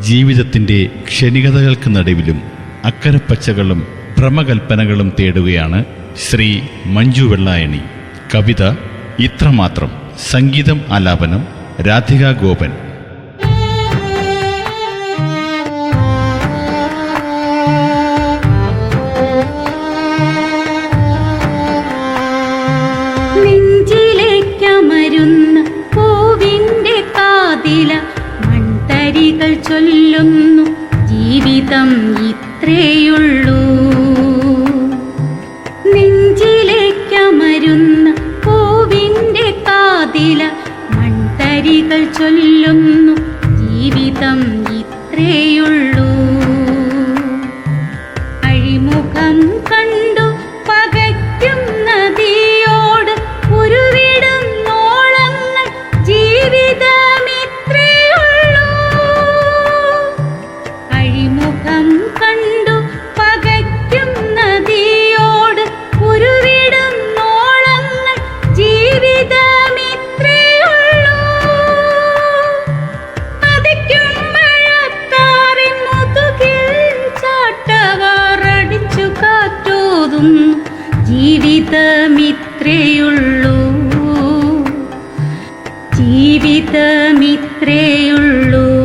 ജീവിതത്തിന്റെ ക്ഷണികതകൾക്ക് നടുവിലും അക്കരപ്പച്ചകളും ഭ്രമകൽപ്പനകളും തേടുകയാണ് ശ്രീ മഞ്ജു വെള്ളായണി. കവിത ഇത്രമാത്രം സംഗീതം ആലാപനം രാധിക ഗോപൻ. ചൊല്ലുന്നു. ജീവിതം ഇത്രയുള്ളൂ. നെഞ്ചിലേക്കമരുന്ന പൂവിന്റെ കാതില മൺതരികൾ ചൊല്ലുന്നു. ജീവിതം ഇത്രയുള്ളൂ. ജീവിതമിത്രയുള്ളൂ. ജീവിതമിത്രയുള്ളൂ.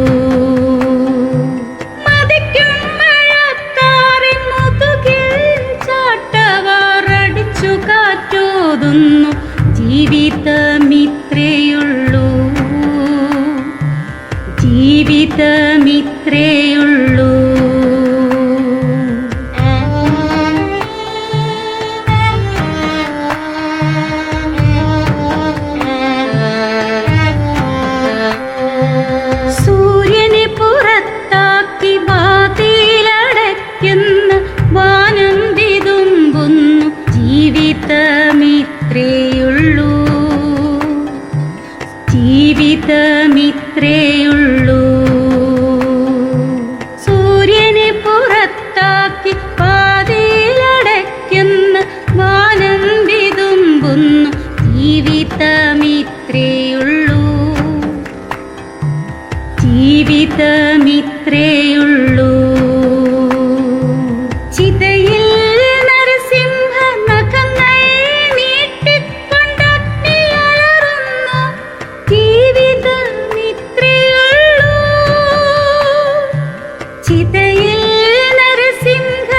ജീവിതമിത്രയുള്ളൂ. ജീവിതമിത്രയുള്ളൂ. ജീവിതമിത്രയുള്ളൂ. സൂര്യനെ പുറത്താക്കി പാതിയിലടയ്ക്കുന്ന വാനം വിതുമ്പുന്നു ജീവിതമിത്രേയുള്ളൂ. ജീവിതമിത്രയുള്ളൂ. നരസിംഹ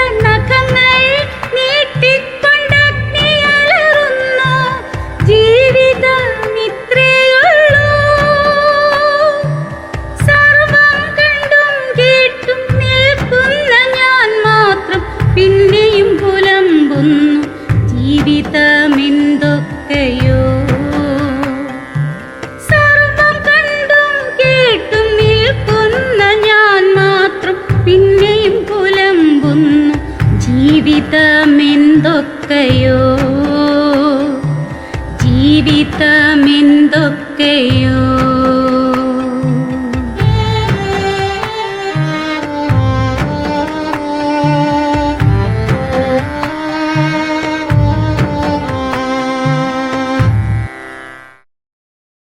കണ്ടും കേട്ടും ഞാൻ മാത്രം പിന്നെയും പുലമ്പുന്നു. ജീവിതമെന്തൊക്കെയോ ജീവിതമെന്തൊക്കെയോ ജീവിതമെന്തൊക്കെയോ.